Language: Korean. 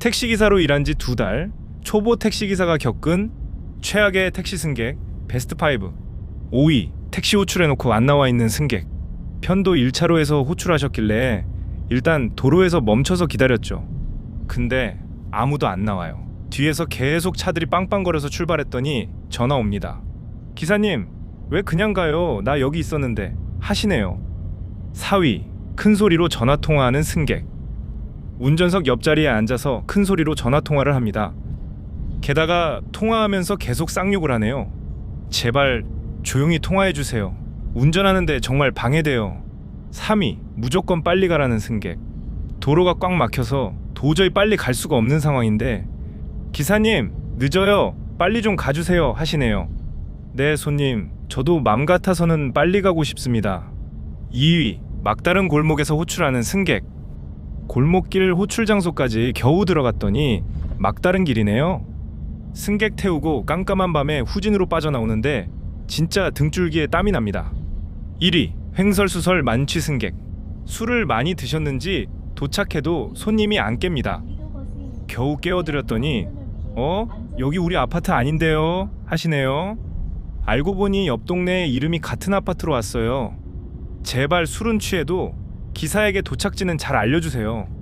택시기사로 일한 지 두 달, 초보 택시기사가 겪은 최악의 택시 승객 베스트 5 5위 택시 호출해놓고 안 나와 있는 승객 편도 1차로에서 호출하셨길래 일단 도로에서 멈춰서 기다렸죠. 근데 아무도 안 나와요. 뒤에서 계속 차들이 빵빵거려서 출발했더니 전화 옵니다. 기사님, 왜 그냥 가요? 나 여기 있었는데. 하시네요. 4위, 큰 소리로 전화 통화하는 승객. 운전석 옆자리에 앉아서 큰 소리로 전화 통화를 합니다. 게다가 통화하면서 계속 쌍욕을 하네요. 제발 조용히 통화해 주세요. 운전하는데 정말 방해돼요. 3위, 무조건 빨리 가라는 승객. 도로가 꽉 막혀서 도저히 빨리 갈 수가 없는 상황인데 기사님 늦어요 빨리 좀 가주세요 하시네요 네 손님 저도 맘 같아서는 빨리 가고 싶습니다 2위 막다른 골목에서 호출하는 승객 골목길 호출 장소까지 겨우 들어갔더니 막다른 길이네요 승객 태우고 깜깜한 밤에 후진으로 빠져나오는데 진짜 등줄기에 땀이 납니다 1위 횡설수설 만취 승객 술을 많이 드셨는지 도착해도 손님이 안 깹니다 겨우 깨워드렸더니 어? 여기 우리 아파트 아닌데요? 하시네요. 알고 보니 옆 동네에 이름이 같은 아파트로 왔어요. 제발 술은 취해도 기사에게 도착지는 잘 알려주세요.